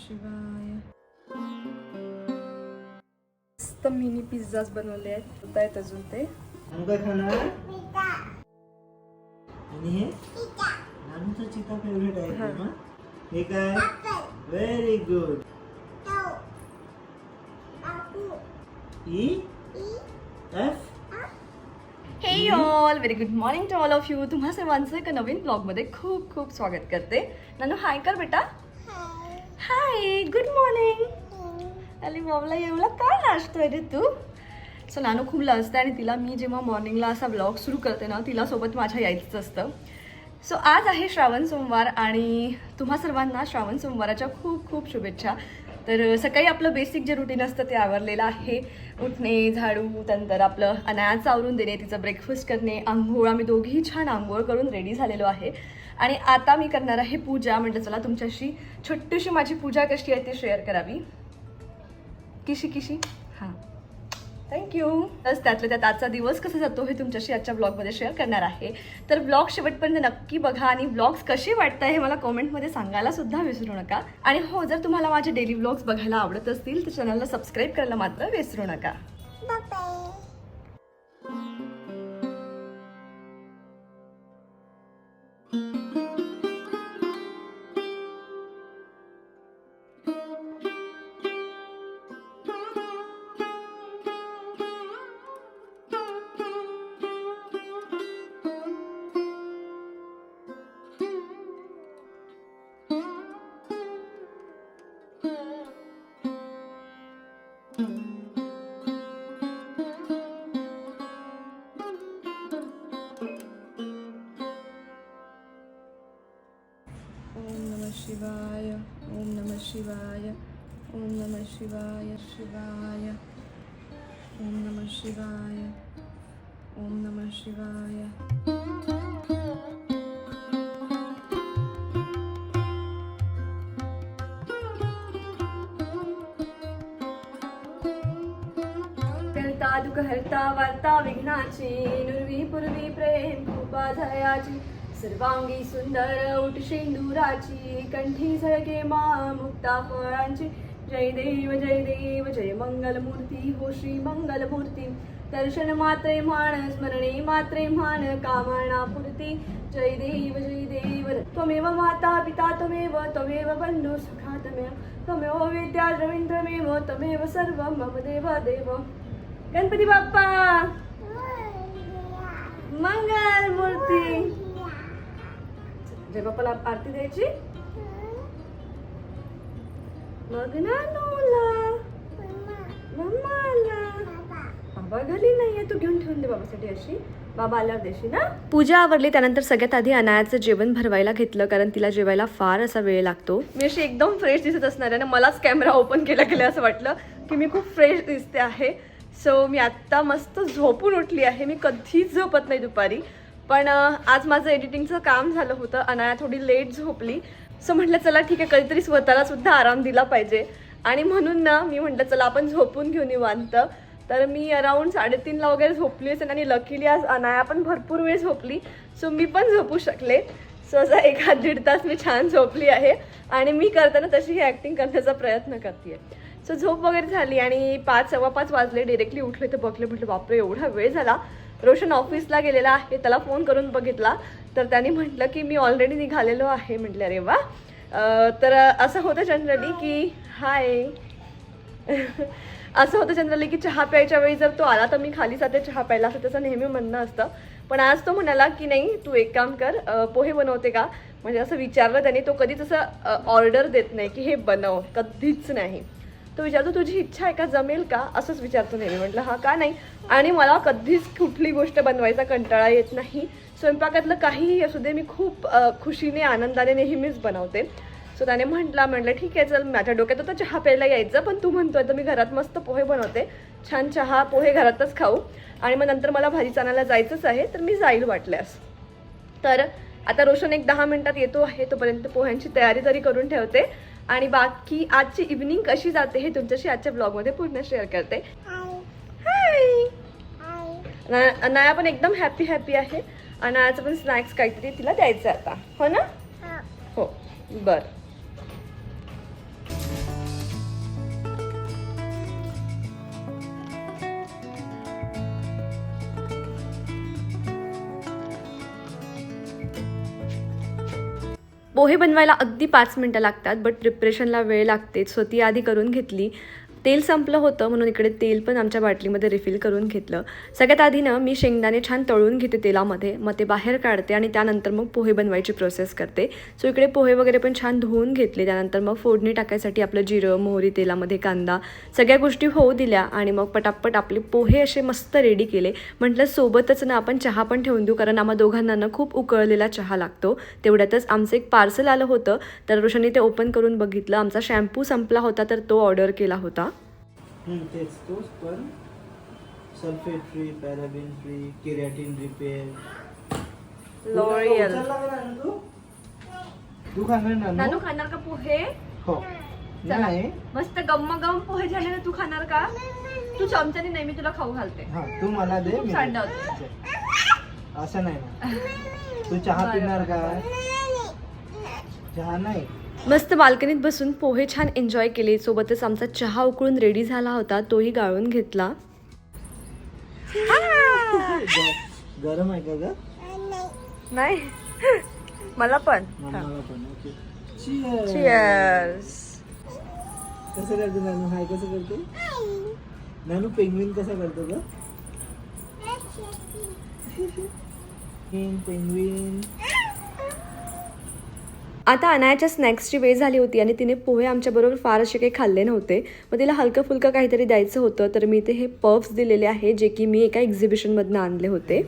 शिवाय मस्त मिनी पिझ्झाच बनवले आहेत होत आहेत अजून ते काय खाणार आणि हे नानूचा चिता फेवरेट आहे हा. का? हे काय व्हेरी गुड ई एफ हे all very good morning to all of you तुम्हा सर्वांचं एका नवीन ब्लॉगमध्ये खूप खूप स्वागत करते. नानू हाय कर बेटा. Hi good morning Ali Babla एवढा का नाचतोय रे तू? सो नानू खूप लाजते आणि तिला मी जेव्हा मॉर्निंगला असा ब्लॉग सुरू करते ना तिला सोबत माझ्या यायचंच असतं. सो आज आहे श्रावण सोमवार आणि तुम्हा सर्वांना श्रावण सोमवाराच्या खूप खूप शुभेच्छा. तर सकाळी आपलं बेसिक जे रुटीन असतं ते आवरलेलं आहे. उठणे झाडू त्यानंतर आपलं अनायाचं आवरून देणे तिचं ब्रेकफास्ट करणे आंघोळ. आम्ही दोघीही छान आंघोळ करून रेडी झालेलो आहे. आणि आता मी करणार आहे पूजा म्हटलं चला तुमच्याशी छोटीशी माझी पूजा कशी आहे ती शेअर करावी. किशी किशी? हां. थँक्यू बस त्यातल्या त्यात आजचा दिवस कसा जातो हे तुमच्याशी आजच्या ब्लॉगमध्ये शेअर करणार आहे. तर ब्लॉग शेवटपर्यंत नक्की बघा आणि ब्लॉग्स कसे वाटत हे मला कॉमेंटमध्ये सांगायला सुद्धा विसरू नका. आणि हो जर तुम्हाला माझे डेली ब्लॉग्स बघायला आवडत असतील तर चॅनलला सबस्क्राईब करायला मात्र विसरू नका. ओम शिवाय शिवाय ओम नमः शिवाय ओम नमः शिवाय करता दुःख हरता वार्ता विघ्नाची नुरवी पूर्वी प्रेम कृपा सर्वांगी सुंदर उठ शेंदुराची कंठी झळके मा मुक्ता फळांची जय देव जय देव जय मंगल मूर्ती हो श्री मंगल मूर्ती दर्शन मात्रे म्हण स्मरणे मात्रे म्हण कामना पुरती. जय देव जय देव. त्वमेव माता पिता त्वमेव त्वमेव बंधू सखा त्वमेव त्वमेव विद्या रवींद्रमेव त्वमेव सर्व मम देव देव. गणपती बाप्पा! मंगल मूर्ती जय बाप्पाला आरती द्यायची? मग नानूला मम्माला बाबा घरी नाहीये तू घेऊन ठेवून दे बाबासाठी अशी. बाबा आल्यावर देशील ना पूजा आवरली त्यानंतर सगळ्यात आधी अनायाचं जेवण भरवायला घेतलं कारण तिला जेवायला फार असा वेळ लागतो. मी अशी एकदम फ्रेश दिसत असणार आहे ना मलाच कॅमेरा ओपन केला गेला असं वाटलं की मी खूप फ्रेश दिसते आहे. सो मी आत्ता मस्त झोपून उठली आहे. मी कधीच झोपत नाही दुपारी. पण आज माझं एडिटिंगचं काम झालं होतं. अनाया थोडी लेट झोपली. सो म्हटलं चला ठीक आहे कधीतरी स्वतःला सुद्धा आराम दिला पाहिजे. आणि म्हणून ना मी म्हटलं चला आपण झोपून घेऊन निवांत. तर मी अराऊंड साडेतीनला वगैरे झोपली असेल आणि लकीली आज अनाया पण भरपूर वेळ झोपली सो मी पण झोपू शकले. सो असा एखाद दीड तास मी छान झोपली आहे आणि मी करताना तशी ही ॲक्टिंग करण्याचा प्रयत्न करते सो झोप वगैरे झाली आणि पाच सव्वा पाच वाजले डिरेक्टली उठले तर बघले म्हटलं बापरे एवढा वेळ झाला. रोशन ऑफिसला गेलेला आहे त्याला फोन करून बघितला. तर त्याने म्हटलं की मी ऑलरेडी निघालेलो आहे म्हटलं अरे वा. तर असं होतं जनरली की हाय. असं होतं जनरली की चहा प्यायच्या वेळी जर तो आला तर मी खाली जाते चहा प्यायला असं त्याचं नेहमी म्हणणं असतं. पण आज तो म्हणाला की नाही तू एक काम कर पोहे बनवते का? म्हणजे असं विचारलं त्याने तो कधीच असं ऑर्डर देत नाही की हे बनव कधीच नाही. तो विचारतो तुझी इच्छा आहे का? जमेल का? असंच विचारतो नेहमी. म्हटलं हा का नाही? आणि मला कधीच कुठली गोष्ट बनवायचा कंटाळा येत नाही. स्वयंपाकातलं काहीही असू दे मी खूप खुशीने आनंदाने नेहमीच बनवते. सो त्याने म्हटला म्हटलं ठीक आहे चल माझ्या डोक्यात तर चहा प्यायला यायचं पण तू म्हणतोय तर मी घरात मस्त पोहे बनवते. छान चहा पोहे घरातच खाऊ. आणि मग नंतर मला भाजी चाणायला जायचंच आहे तर मी जाईल वाटल्यास. तर आता रोशन एक दहा मिनिटात येतो आहे तोपर्यंत पोह्यांची तयारी तरी करून ठेवते. आणि बाकी आजची इव्हिनिंग कशी जाते हे तुमच्याशी आजच्या ब्लॉगमध्ये पूर्ण शेअर करते. हाय ना- अनाया पण एकदम हॅपी हॅपी आहे. अनायाचं पण स्नॅक्स काहीतरी तिला द्यायचं आता. हो ना? हो. बर. पोहे बनवायला अगदी पाच मिनटं लागतात बट प्रिपरेशनला वेळ लागते. सो ती आधी करून घेतली. तेल संपलं होतं म्हणून इकडे तेल पण आमच्या बाटलीमध्ये रिफिल करून घेतलं. सगळ्यात आधी ना मी शेंगदाणे छान तळून घेते तेलामध्ये. मग ते बाहेर काढते आणि त्यानंतर मग पोहे बनवायची प्रोसेस करते. सो इकडे पोहे वगैरे पण छान धुवून घेतले. त्यानंतर मग फोडणी टाकायसाठी आपलं जिरं मोहरी तेलामध्ये कांदा सगळ्या गोष्टी होऊ दिल्या आणि मग पटापट आपले पोहे असे मस्त रेडी केले. म्हटलं सोबतच ना आपण चहा पण ठेवून देऊ कारण आम्हा दोघांना ना खूप उकळलेला चहा लागतो. तेवढ्यातच आमचं एक पार्सल आलं होतं. तर रोशनी ते ओपन करून बघितलं. आमचा शॅम्पू संपला होता तर तो ऑर्डर केला होता. तेच तोच पण sulphate free paraben free keratin repair L'Oreal. तू? खाणार ना नानू खाणार का पोहे? हो. नाही. मस्त गम्मा गम पोहे झाले ना तू खाणार का? तू चमच्याने नाही मी तुला खाऊ घालते. हा तू मला दे मी. असं नाही ना. तू चहा बरं, पिणार का? चहा नाही. मस्त बाल्कनीत बसून पोहे छान एन्जॉय केले. सोबतच आमचा चहा उकळून रेडी झाला होता. तोही गाळून घेतला. गरम आहे का नाही. मला पण. कसं करते नानू? हाय कसं करते? नानू पेंग्विन कसं करतो ग? पेंग्विन आता अनायाच्या स्नॅक्सची वेळ झाली होती आणि तिने पोहे आमच्याबरोबर फार असे काही खाल्ले नव्हते. मग तिला हलकं फुलकं काहीतरी द्यायचं होतं. तर मी इथे हे पफ्स दिलेले आहे जे की मी एका एक्झिबिशनमधनं आणले होते.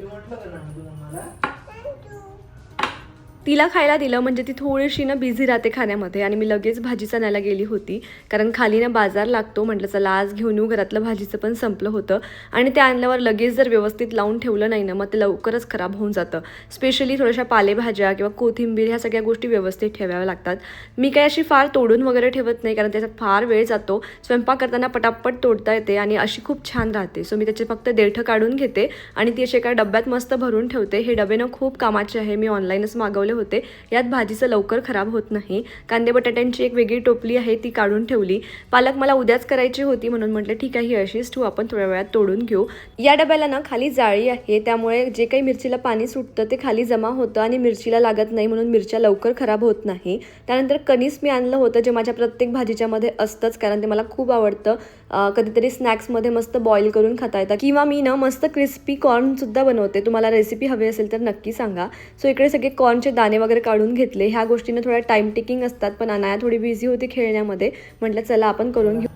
तिला खायला दिलं म्हणजे ती थोडीशी ना बिझी राहते खाण्यामध्ये आणि मी लगेच भाजीच आणायला गेली होती. कारण खाली ना बाजार लागतो म्हटलं चला आज घेऊन येऊ घरातलं भाजीचं पण संपलं होतं. आणि ते आणल्यावर लगेच जर व्यवस्थित लावून ठेवलं नाही ना मग ते लवकरच खराब होऊन जातं. स्पेशली थोड्याशा पालेभाज्या किंवा कोथिंबीर ह्या सगळ्या गोष्टी व्यवस्थित ठेवाव्या लागतात. मी काय अशी फार तोडून वगैरे ठेवत नाही कारण त्याच्यात फार वेळ जातो. स्वयंपाक करताना पटापट तोडता येते आणि अशी खूप छान राहते. सो मी त्याचे फक्त देठं काढून घेते आणि ती अशी एका डब्यात मस्त भरून ठेवते. हे डबे ना खूप कामाचे आहे. मी ऑनलाईनच मागवले होते. यात भाजीचं लवकर खराब होत नाही. कांदे बटाट्यांची एक वेगळी टोपली आहे ती काढून ठेवली. पालक मला उद्याच करायची होती म्हणून म्हटलं ठीक आहे ही अशीच ठेवू आपण थोड्या वेळात तोडून घेऊ. या डब्याला ना खाली जाळी आहे त्यामुळे जे काही मिरचीला पाणी सुटतं ते खाली जमा होतं आणि मिरचीला लागत नाही म्हणून मिरच्या लवकर खराब होत नाही. त्यानंतर कणीस मी आणलं होतं जे माझ्या प्रत्येक भाजीच्यामध्ये असतंच कारण ते मला खूप आवडतं. कधीतरी स्नॅक्समध्ये मस्त बॉईल करून खाता येतं. किंवा मी ना मस्त क्रिस्पी कॉर्नसुद्धा बनवते. तुम्हाला रेसिपी हवी असेल तर नक्की सांगा. सो इकडे सगळे कॉर्नचे दाणे वगैरे काढून घेतले. ह्या गोष्टीनं थोड्या टाईम टेकिंग असतात पण अनाया थोडी बिझी होती खेळण्यामध्ये. म्हटलं चला आपण करून घेऊ.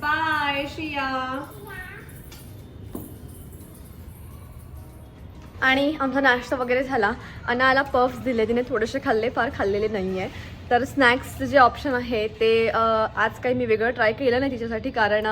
बाय शिया आणि आमचा नाश्ता वगैरे झाला. अनायाला पफ्स दिले तिने थोडेसे खाल्ले फार खाल्लेले नाही आहे तर स्नॅक्सचं जे ऑप्शन आहे ते आज काही मी वेगळं ट्राय केलं नाही तिच्यासाठी कारण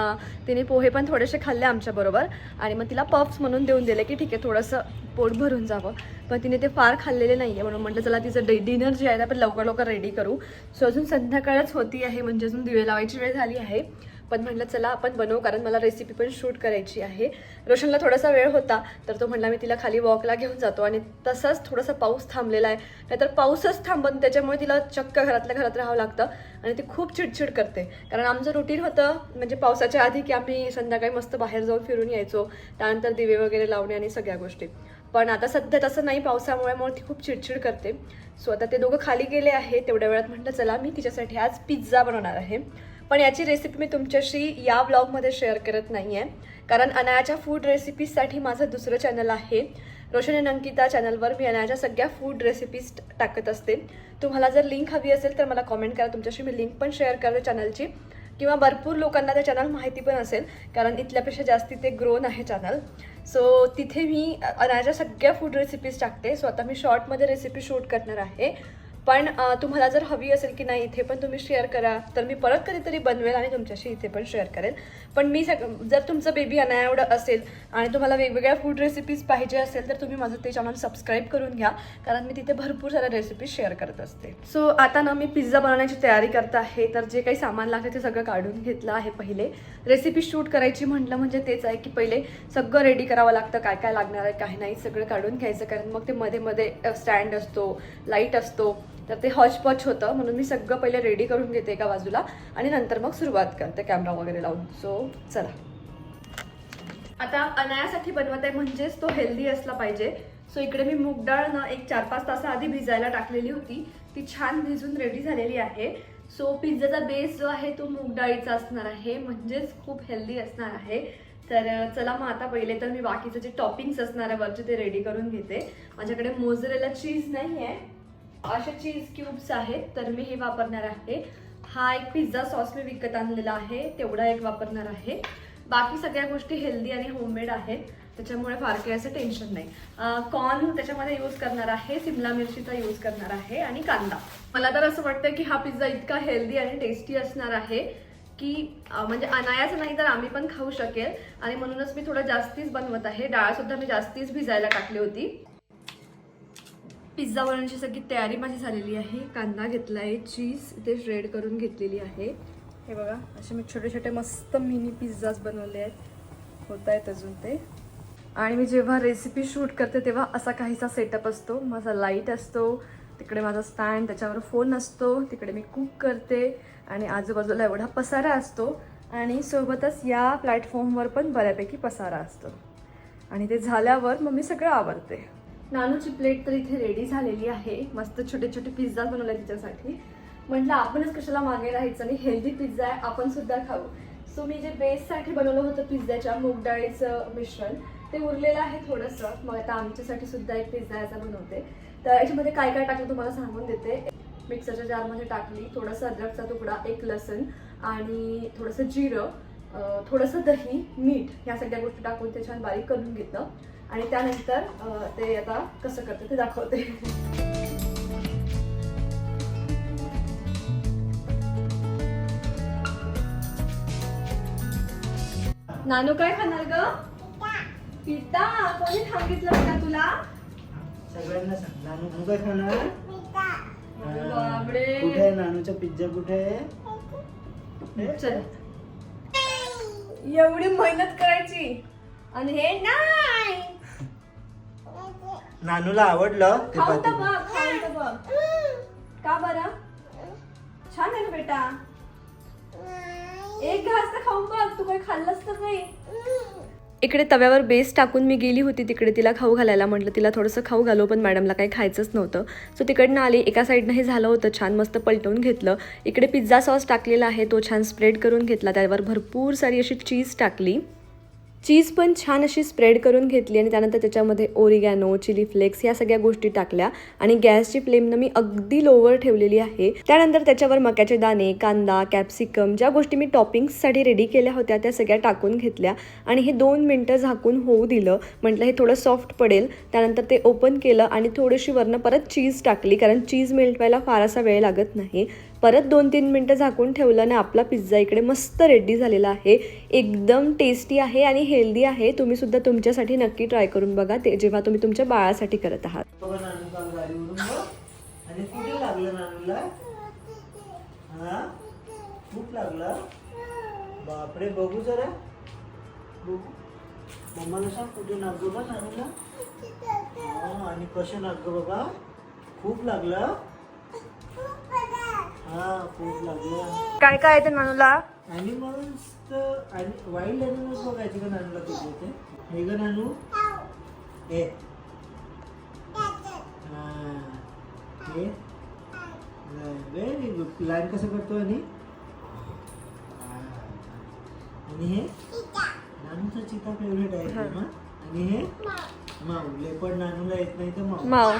तिने पोहे पण थोडेसे खाल्ले आमच्याबरोबर आणि मग तिला पफ्स म्हणून देऊन दिले की ठीक आहे थोडंसं पोट भरून जावं. पण तिने ते फार खाल्लेले नाही आहे म्हणून म्हटलं चला तिचं डे डिनर जे आहे ते आपण लवकर लवकर रेडी करू. सो अजून संध्याकाळच होती आहे म्हणजे अजून दिवे लावायची वेळ झाली आहे. पण म्हटलं चला आपण बनवू कारण मला रेसिपी पण शूट करायची आहे. रोशनला थोडासा वेळ होता तर तो म्हटला मी तिला खाली वॉकला घेऊन जातो. आणि तसाच थोडासा पाऊस थांबलेला आहे. नाहीतर पाऊसच थांबत त्याच्यामुळे तिला चक्क घरातल्या घरात राहावं लागतं आणि ती खूप चिडचिड करते. कारण आमचं रुटीन होतं म्हणजे पावसाच्या आधी की आम्ही संध्याकाळी मस्त बाहेर जाऊन फिरून यायचो त्यानंतर दिवे वगैरे लावणे आणि सगळ्या गोष्टी. पण आता सध्या तसं नाही पावसामुळे मग ती खूप चिडचिड करते. सो आता ते दोघं खाली गेले आहे तेवढ्या वेळात म्हटलं चला मी तिच्यासाठी आज पिझ्झा बनवणार आहे. पण याची रेसिपी मी तुमच्याशी या ब्लॉगमध्ये शेअर करत नाही आहे कारण अनायाच्या फूड रेसिपीजसाठी माझं दुसरं चॅनल आहे. रोशन अँड अंकिता चॅनलवर मी अनायाच्या सगळ्या फूड रेसिपीज टाकत असते. तुम्हाला जर लिंक हवी असेल तर मला कॉमेंट करा. तुमच्याशी मी लिंक पण शेअर करते चॅनलची किंवा भरपूर लोकांना ते चॅनल माहिती पण असेल. कारण इथल्यापेक्षा जास्ती ते ग्रोन आहे चॅनल सो तिथे मी अनायाच्या सगळ्या फूड रेसिपीज टाकते. सो आता मी शॉर्टमध्ये रेसिपी शूट करणार आहे. पण तुम्हाला जर हवी असेल की नाही इथे पण तुम्ही शेअर करा. तर मी परत कधीतरी बनवेल आणि तुमच्याशी इथे पण शेअर करेल. पण मी सग जर तुमचं बेबी अनाया असेल आणि तुम्हाला वेगवेगळ्या फूड रेसिपीज पाहिजे असेल तर तुम्ही माझं ते चॅनल सबस्क्राईब करून घ्या. कारण मी तिथे भरपूर साऱ्या रेसिपीज शेअर करत असते. सो आता ना मी पिझ्झा बनवण्याची तयारी करत आहे. तर जे काही सामान लागते ते सगळं काढून घेतलं आहे पहिले. रेसिपी शूट करायची म्हटलं म्हणजे तेच आहे की पहिले सगळं रेडी करावं लागतं. काय काय लागणार आहे काय नाही सगळं काढून घ्यायचं. कारण मग ते मध्ये मध्ये स्टँड असतो लाइट असतो. तर ते हॉचपॉच होतं म्हणून मी सगळं पहिले रेडी करून घेते एका बाजूला आणि नंतर मग सुरुवात करते कॅमेरा वगैरे लावून. सो चला. आता अनायासाठी बनवत आहे म्हणजेच तो हेल्दी असला पाहिजे. सो इकडे मी मूग डाळ ना एक चार पाच तासाआधी भिजायला टाकलेली होती. ती छान भिजून रेडी झालेली आहे. सो पिझ्झाचा बेस जो आहे तो मूग डाळीचा असणार आहे. म्हणजेच खूप हेल्दी असणार आहे. तर चला मग आता पहिले तर मी बाकीचे जे टॉपिंग्स असणार आहे वरचे ते रेडी करून घेते. माझ्याकडे मोजरेला चीज नाही आहे असे चीज क्यूब्स आहेत तर मी हे वापरणार आहे. हा एक पिझ्झा सॉस मी विकत आणलेला आहे तेवढा एक वापरणार आहे. बाकी सगळ्या गोष्टी हेल्दी आणि होममेड आहेत त्याच्यामुळे फार काही असं टेन्शन नाही कॉर्न त्याच्यामध्ये यूज करणार आहे सिमला मिरचीचा यूज करणार आहे आणि कांदा. मला तर असं वाटतं की हा पिझ्झा इतका हेल्दी आणि टेस्टी असणार आहे की म्हणजे अनायाचं नाही तर आम्ही पण खाऊ शकेल. आणि म्हणूनच मी थोडं जास्तीच बनवत आहे. डाळसुद्धा मी जास्तीच भिजायला टाकली होती. पिझ्झा बनवण्याची सगळी तयारी माझी झालेली आहे. कांदा घेतला आहे चीज इथे श्रेड करून घेतलेली आहे. हे बघा असे मी छोटे छोटे मस्त मिनी पिझ्झाज बनवले आहेत. होत आहेत अजून ते. आणि मी जेव्हा रेसिपी शूट करते तेव्हा असा काहीसा सेटअप असतो. माझा लाइट असतो तिकडे माझा स्टँड त्याच्यावर फोन असतो तिकडे मी कुक करते आणि आजूबाजूला एवढा पसारा असतो. आणि सोबतच या प्लॅटफॉर्मवर पण बऱ्यापैकी पसारा असतो. आणि ते झाल्यावर मग मी सगळं आवडते नानूची प्लेट तर इथे रेडी झालेली आहे. मस्त छोटे छोटे पिझ्झा बनवले तिच्यासाठी. म्हटलं आपणच कशाला मागे राहायचं आणि हेल्दी पिझ्झा आहे आपण सुद्धा खाऊ. सो मी जे बेससाठी बनवलं होतं पिझ्झाच्या मूग डाळीचं मिश्रण ते उरलेलं आहे थोडंसं. मग आता आमच्यासाठी सुद्धा एक पिझ्झा याचा बनवते. तर याच्यामध्ये काय काय टाकलं तुम्हाला सांगून देते. मिक्सरच्या जारमध्ये टाकली थोडासा अद्रकचा तुकडा एक लसण आणि थोडंसं जिरं थोडंसं दही मीठ ह्या सगळ्या गोष्टी टाकून ते छान बारीक करून घेतलं. आणि त्यानंतर ते आता कसं करते ते दाखवते. नानू काय खाणार ग? पिता कोणी सांगितलं का तुला? सगळ्यांना सांग. नानू तू काय खाणार. कुठे आहे नानूचा पिझ्झा? कुठे आहे? चल. एवढी मेहनत करायची. आणि हे नाही. नानूला आवडलं ते खाऊन तर पातेलं. बघ खाऊन तर बघ. का बरं? छान आहे ना बेटा? एक घास तर खाऊन बघ तू काही खाल्लंस तर नाही. इकडे तव्यावर बेस टाकून मी गेली होती तिकडे तिला खाऊ घालायला म्हटलं. तिला थोडंसं खाऊ घालू पण मॅडमला काही खायचंच नव्हतं. सो तिकडनं आली एका साईडनं हे झालं होतं छान मस्त पलटवून घेतलं. इकडे पिझ्झा सॉस टाकलेला आहे तो छान स्प्रेड करून घेतला. त्यावर भरपूर सारी अशी चीज टाकली. चीज पण छान अशी स्प्रेड करून घेतली आणि त्यानंतर त्याच्यामध्ये ओरिगॅनो चिली फ्लेक्स या सगळ्या गोष्टी टाकल्या. आणि गॅसची फ्लेमनं मी अगदी लोवर ठेवलेली आहे. त्यानंतर त्याच्यावर मक्याचे दाणे कांदा कॅप्सिकम ज्या गोष्टी मी टॉपिंग्ससाठी रेडी केल्या होत्या त्या सगळ्या टाकून घेतल्या. आणि हे दोन मिनटं झाकून होऊ दिलं. म्हटलं हे थोडं सॉफ्ट पडेल. त्यानंतर ते ओपन केलं आणि थोडीशी वरनं परत चीज टाकली कारण चीज मेल्ट व्हायला फार असा वेळ लागत नाही. परत दोन तीन मिनटं झाकून ठेवलं आणि आपला पिझ्झा इकडे मस्त रेडी झालेला आहे. एकदम टेस्टी आहे आणि हेल्दी आहे. तुम्ही सुद्धा तुमच्यासाठी नक्की ट्राय करून बघा. ते जेव्हा तुम्ही तुमच्या बाळासाठी करत आहात. बापरे बघू जरा बघू मम्माला सांग कुठे लागलो? बा नानूला हा, आणि कसं लागलं. बाबा खूप लागलं. काय काय आहे ते नानूला? ॲनिमल्स तर आणि वाईल्ड ॲनिमल्स बघायचे का नानूला किती होते हे ग नानू. हे. हा. व्हेरी गुड लाईन कसं करतो आणि. आणि हे? नानूचा चिता फेवरेट आहे? आणि हे? माऊ. लेपड नानूला येत नाही तर माऊ. माव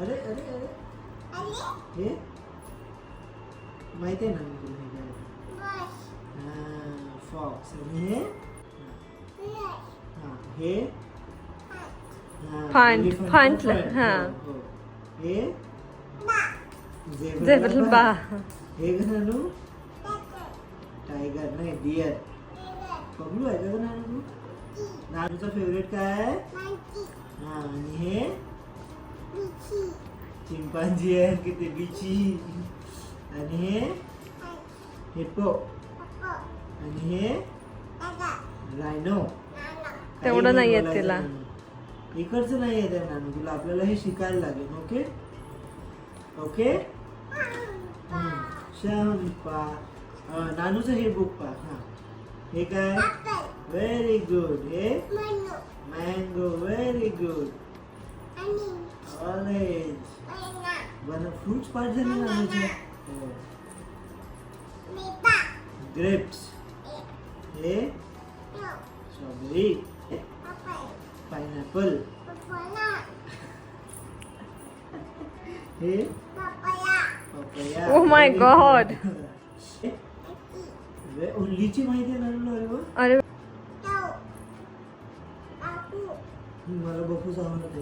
अरे अरे अरे. हे? माहिती आहे ना मी तुला हे काय? फॉक्स आणि हे? हा, हे हा, चं फांट, हा. हो, हो. हे. हे नानू टायगर नाही डिअर बबलू आहे का नानू नानूचा फेवरेट काय? आहे हा आणि हे? चिंपांजी आहे की ते बिची आणि हे हिप्पो आणि हे रायनो तेवढं नाही येत तिला. इकडचं नाही येत आहे नानू. तुला आपल्याला हे शिकायला लागेल ओके? ओके? अं, नानूचं हे बुक पा हा. हे काय? व्हेरी गुड हे? मँगो व्हेरी गुड ऑरेंज બધા ફ્રૂટ્સ પાર્ટ છે ને છે ગ્રેપ્સ એ સ્ટ્રોબેરી પાઇનેપલ એ પપૈયા ઓ માય ગોડ લીચી माहिती आहे ना अरे मला बघू जावं लागते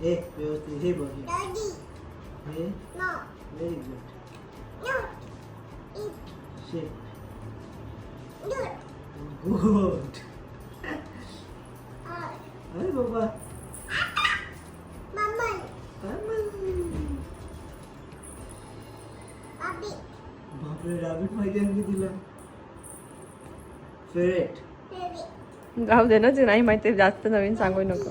हा ए व्यवस्थित. हे बघ हे. व्हेरी गुड गुड अरे बाबा बापरे रॅबिट माहिती आहे तिला फेरेट जाऊ दे ना ते नाही माहिती जास्त नवीन सांगू नको.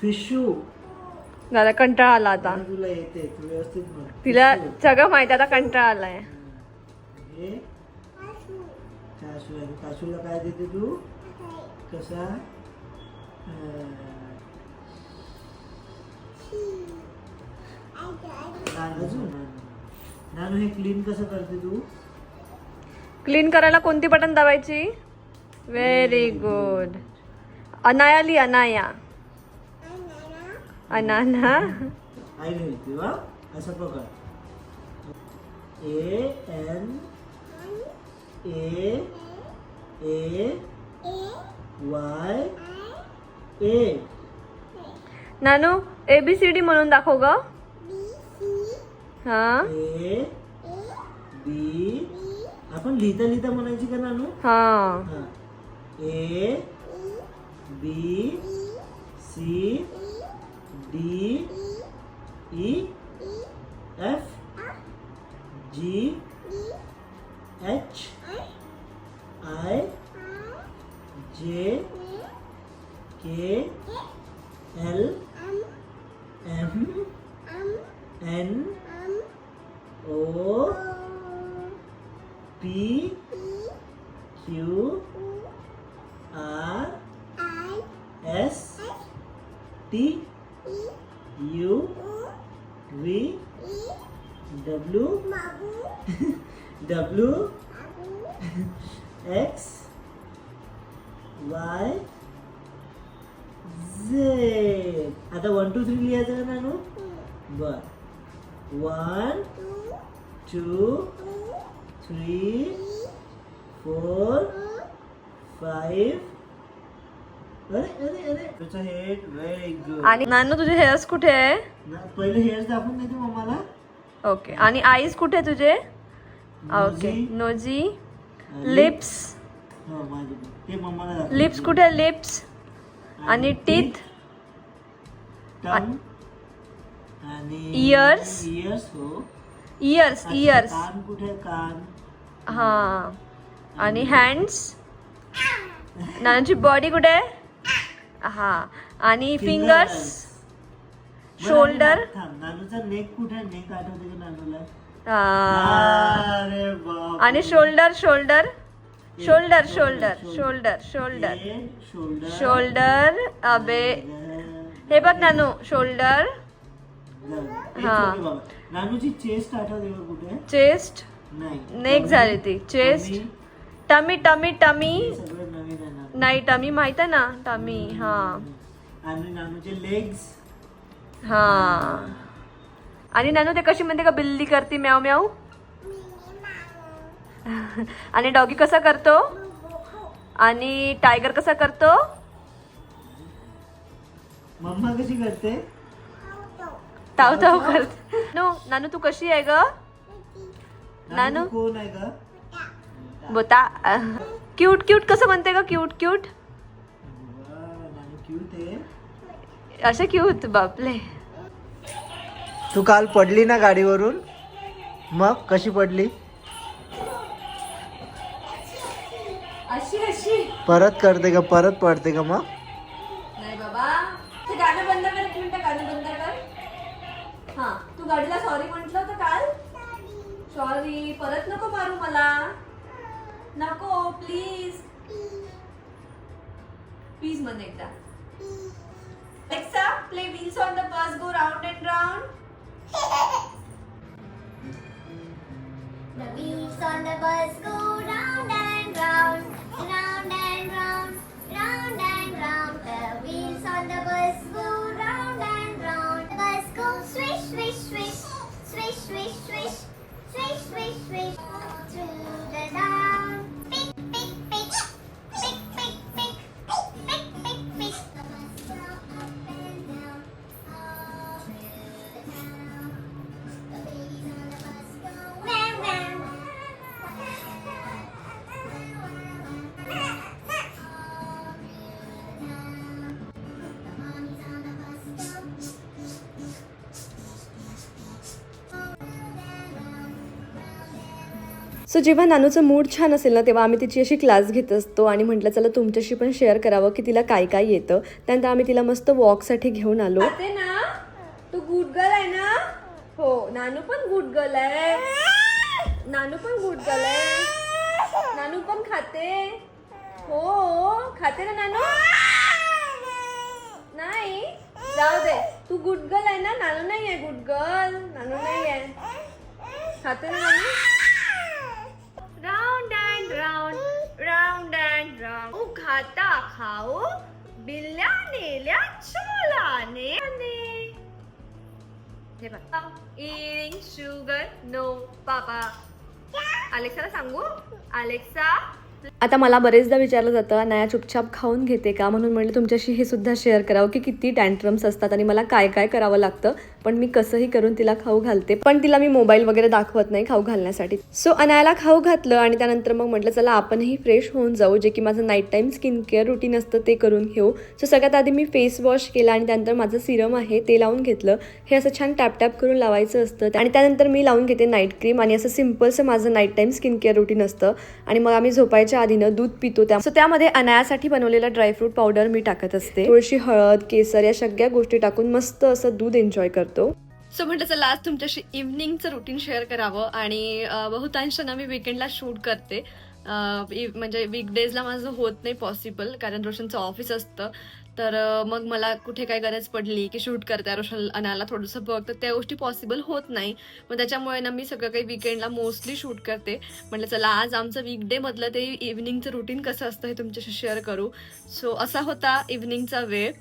फिशू दादा कंटाळा आला आता. तुला येते तू व्यवस्थित तिला. सगळं माहिती आता कंटाळा आलाय. हे? काशू आहे काशूला काय देते तू? कसा? नानू अजून? नानू. नानू हे क्लीन कसं करते तू? क्लीन करायला कोणती बटन दाबायची? Very good Anaya Lee Anaya. Anana. I will do a as a A N A A A Y e. A. Nano, A B C D mulun tak hoga? B C. Ha? A A B. Apa lita lita mana aja kan Nano? Ha. A e, B C. D E F G H I J K L M N O P head very good आणि नानू तुझे hairs कुठे आहे? पहिले hairs दाखवून देते मम्माला. Okay आणि eyes कुठे आहे तुझे? ओके नोजी, लिप्स हो माझे ते मम्माला दाखव लिप्स कुठे आहे लिप्स आणि टीथ टंग आणि Ears. इयर्स हो. इयर्स अच्छा, इयर्स कान कुठे कान. हा. आणि हँड्स नानूची बॉडी कुठे आहे? हा. आणि फिंगर्स शोल्डर नानूचा आणि shoulder shoulder shoulder shoulder shoulder shoulder shoulder अबे हे बघ नानू शोल्डर हा. चेस्ट चेस्ट नेक झाली ती. Chest tummy tummy tummy. ना नाही टमी माहीत आहे ना? टमी हा. आणि नानूचे लेग्स हा. आणि नानू ते कशी म्हणते का बिल्ली करते म्याव म्याव आणि डॉगी कसा करतो? आणि टायगर कसा करतो? मम्मा कशी करते? ताव ताव करतो. नानू नानू तू कशी आहे ग? नानू? कोण आहे का बोता. क्यूट क्यूट कसं म्हणते का क्यूट क्यूट? क्यूट आहे असे क्यूट बापले. तू काल पडली ना गाडीवरून? मग कशी पडली? अशी अशी. परत करते का परत पडते का मग. नाही बाबा. ते गाणं बंद कर एक मिनिट गाणं बंद कर. हा तू गाडीला सॉरी म्हंटल होतं काल? सॉरी परत नको मारू मला. नको प्लीज प्लीज म्हण एकदा Alexa, play wheels on the bus go round and round. The wheels on the bus go round and round, round and round, round and round. The wheels on the bus go round and round. The bus goes swish, swish, swish, swish, swish, swish, swish, swish, swish So जेव्हा नानूचं mood छान असेल ना तेव्हा आम्ही तिची अशी class घेत असतो आणि म्हटलं चला तुमच्याशी पण शेअर करावं की तिला काय काय येतं. त्यानंतर आम्ही तिला मस्त वॉकसाठी घेऊन आलो. ना तू गुड गर्ल आहे ना? हो नानू पण गुड गर्ल आहे. नानू पण गुड गर्ल आहे. नानू पण खाते. हो खाते ना नानू? नाही जाऊ दे. तू गुड गर्ल आहे ना? नानू नाही आहे गुड गर्ल नानू नाही आहे खाते ना नानू? खाओ बिल्ल्या नेल्या चोलाने. हे बघा. इटिंग शुगर नो पापा अलेक्साला सांगू. अलेक्सा आता मला बरेचदा विचारलं जातं अनाया चुपचाप खाऊन घेते का? म्हणून म्हणलं तुमच्याशी हे सुद्धा शेअर करावं की किती टँट्रम्स असतात आणि मला काय काय करावं लागतं पण मी कसंही करून तिला खाऊ घालते पण तिला मी मोबाईल वगैरे दाखवत नाही खाऊ घालण्यासाठी. सो अनायाला खाऊ घातलं आणि त्यानंतर मग म्हटलं चला आपणही फ्रेश होऊन जाऊ जे की माझं night time skin care routine असतं ते करून घेऊ. सो सगळ्यात आधी मी फेस वॉश केला आणि त्यानंतर माझं सिरम आहे ते लावून घेतलं. हे असं छान टॅप टॅप करून लावायचं असतं. आणि त्यानंतर मी लावून घेते नाईट क्रीम आणि असं सिम्पलचं माझं night time skin care routine असतं. आणि मग आम्ही झोपायचं झोपायच्या आधीनं दूध पितो त्या सो त्यामध्ये अनायासाठी बनवलेला ड्रायफ्रूट पावडर मी टाकत असते. थोडीशी हळद केसर या सगळ्या गोष्टी टाकून मस्त असं दूध एन्जॉय करतो. सो म्हटलं चला आज तुमच्याशी इव्हनिंगचं रुटीन शेअर करावं आणि बहुतांश ना मी विकेंडला शूट करते. E- म्हणजे वीकडेजला माझं होत नाही पॉसिबल कारण रोशनचं ऑफिस असतं. तर मग मला कुठे काय गरज पडली की शूट करते रोशन अनाला थोडंसं बघ तर त्या गोष्टी पॉसिबल होत नाही. मग त्याच्यामुळे ना मी सगळं काही विकेंडला मोस्टली शूट करते. म्हटलं चला आज आमचं वीकडे ते इव्हनिंगचं रुटीन कसं असतं हे तुमच्याशी शेअर करू. सो असा होता इव्हनिंगचा वेळ.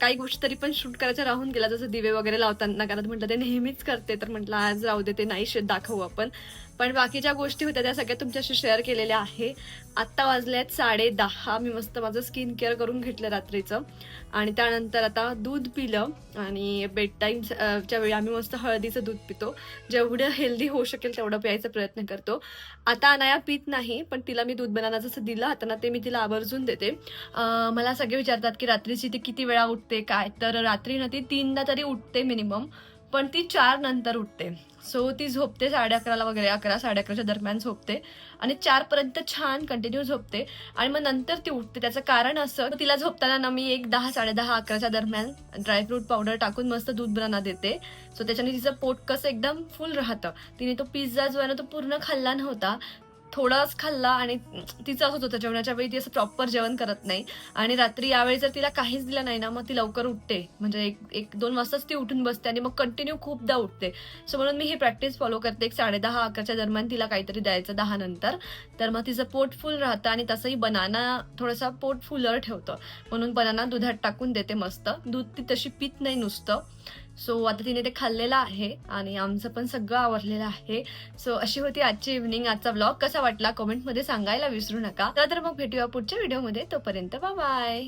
काही गोष्टी तरी पण शूट करायच्या राहून गेला जसं दिवे वगैरे लावताना कारण म्हटलं ते नेहमीच करते. तर म्हटलं आज राहू दे ते नाही शे दाखवू आपण. पण बाकी ज्या गोष्टी होत्या त्या सगळ्या तुमच्याशी शेअर केलेल्या आहे. आत्ता वाजले आहेत साडे दहा. मी मस्त माझं स्किन केअर करून घेतलं रात्रीचं. आणि त्यानंतर आता दूध पिलं आणि बेड टाईमच्या वेळी आम्ही मस्त हळदीचं दूध पितो. जेवढं हेल्दी होऊ शकेल तेवढं प्यायचा प्रयत्न करतो. आता अनाया पित नाही पण तिला मी दूध बनाना जसं दिलं आता ते मी तिला आवर्जून देते. मला सगळे विचारतात की रात्रीची ती किती वेळा उठते काय? तर रात्री ना ती तीनदा तरी उठते मिनिमम पण ती चार नंतर उठते. सो ती झोपते साडे अकराला वगैरे अकरा साडे अकराच्या दरम्यान झोपते. आणि चारपर्यंत छान कंटिन्यू झोपते. आणि मग नंतर ती उठते. त्याचं कारण असं तिला झोपताना ना मी एक दहा साडे दहा अकराच्या दरम्यान ड्रायफ्रूट पावडर टाकून मस्त दूध बनाना देते. सो त्याच्याने तिचं पोट कसं एकदम फुल राहतं. तिने तो पिझ्झा जो आहे ना तो पूर्ण खाल्ला नव्हता. थोडाच खाल्ला आणि तिचं असंच होतं जेवणाच्या वेळी ती असं प्रॉपर जेवण करत नाही. आणि रात्री यावेळी जर तिला काहीच दिलं नाही ना मग ती लवकर उठते. म्हणजे एक एक दोन वाजताच ती उठून बसते आणि मग कंटिन्यू खूपदा उठते. सो म्हणून मी ही प्रॅक्टिस फॉलो करते. एक साडे दहा अकराच्या दरम्यान तिला काहीतरी द्यायचं दहा नंतर. तर मग तिचं पोट फुल राहतं आणि तसंही बनाना थोडासा पोट फुलर ठेवतं. म्हणून बनाना दुधात टाकून देते मस्त. दूध ती तशी पित नाही नुसतं. सो आता तिने ते खाल्लेलं आहे आणि आमचं पण सगळं आवरलेलं आहे. सो अशी होती आजची इव्हनिंग आजचा ब्लॉग कसा वाटला? कमेंटमध्ये सांगायला विसरू नका. तर मग भेटूया पुढच्या व्हिडिओमध्ये तोपर्यंत बाय